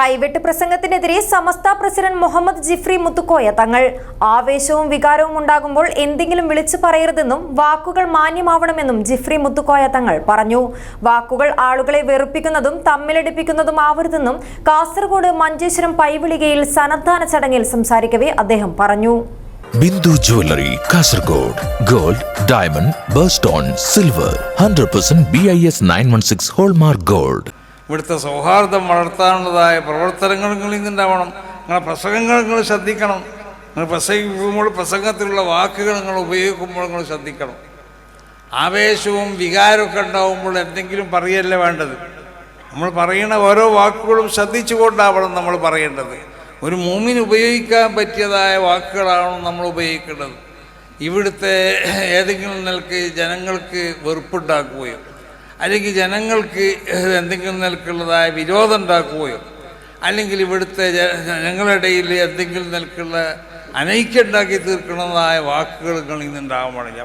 കൈവെട്ട് പ്രസംഗത്തിനെതിരെ സമസ്ത പ്രസിഡന്റ് മുഹമ്മദ് ജിഫ്രി മുത്തുക്കോയ തങ്ങൾ. ആവേശവും വികാരവും ഉണ്ടാകുമ്പോൾ എന്തെങ്കിലും വിളിച്ചു പറയരുതെന്നും വാക്കുകൾ മാന്യമാവണമെന്നും ജിഫ്രി മുത്തുക്കോയ തങ്ങൾ പറഞ്ഞു. വാക്കുകൾ ആളുകളെ വെറുപ്പിക്കുന്നതും തമ്മിലടിപ്പിക്കുന്നതും ആവരുതെന്നും കാസർഗോഡ് മഞ്ചേശ്വരം പൈവിളികയിൽ സന്നദ്ധാന ചടങ്ങിൽ സംസാരിക്കവേ അദ്ദേഹം പറഞ്ഞു. Bindu jewellery Kasaragod. Gold diamond birthstone silver. Hundred percent B I S nine one six hallmark gold. ഇവിടുത്തെ സൗഹാർദ്ദം വളർത്താനുള്ളതായ പ്രവർത്തനങ്ങൾ നിങ്ങളിൽ നിന്നുണ്ടാവണം നിങ്ങളെ പ്രസംഗങ്ങൾ നിങ്ങൾ ശ്രദ്ധിക്കണം. നിങ്ങൾ പ്രസംഗിക്കുമ്പോൾ പ്രസംഗത്തിലുള്ള വാക്കുകൾ നിങ്ങൾ ഉപയോഗിക്കുമ്പോൾ നിങ്ങൾ ശ്രദ്ധിക്കണം. ആവേശവും വികാരമൊക്കെ ഉണ്ടാവുമ്പോൾ എന്തെങ്കിലും പറയല്ല വേണ്ടത്? നമ്മൾ പറയുന്ന ഓരോ വാക്കുകളും ശ്രദ്ധിച്ചുകൊണ്ടാവണം നമ്മൾ പറയേണ്ടത്. ഒരു മൂമിന് ഉപയോഗിക്കാൻ പറ്റിയതായ വാക്കുകളാണ് നമ്മൾ ഉപയോഗിക്കേണ്ടത്. ഇവിടുത്തെ ഏതെങ്കിലും നിലയ്ക്ക് ജനങ്ങൾക്ക് വെറുപ്പുണ്ടാക്കുകയോ അല്ലെങ്കിൽ ജനങ്ങൾക്ക് എന്തെങ്കിലും നിലക്കുള്ളതായ വിരോധം ഉണ്ടാക്കുകയോ അല്ലെങ്കിൽ ഇവിടുത്തെ ജനങ്ങളിടയിൽ എന്തെങ്കിലും നിലക്കുള്ള അനൈക്യം ഉണ്ടാക്കി തീർക്കുന്നതായ വാക്കുകൾ പാടില്ല